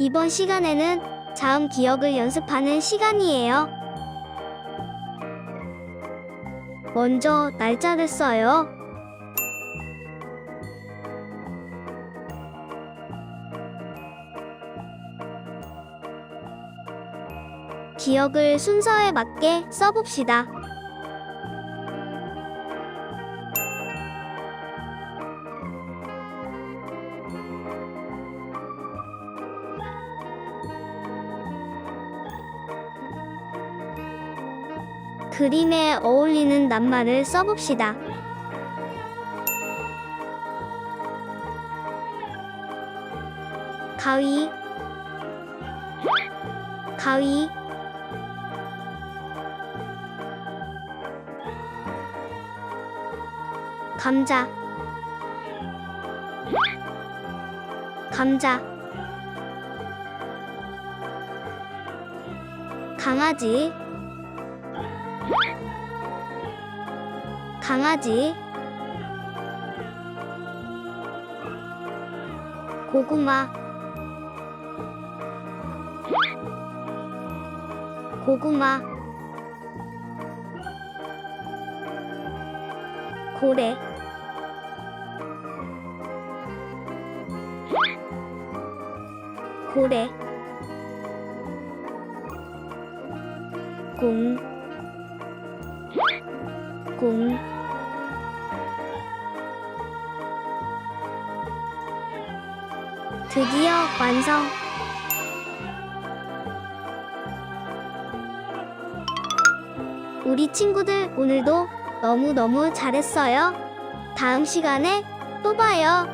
이번 시간에는 자음 기억을 연습하는 시간이에요. 먼저 날짜를 써요. 기억을 순서에 맞게 써봅시다. 그림에 어울리는 낱말을 써봅시다. 가위 가위 감자 감자 강아지 강아지. 고구마. 고구마. 고래. 고래. 공, 공, 드디어 완성! 우리 친구들 오늘도 너무너무 잘했어요. 다음 시간에 또 봐요.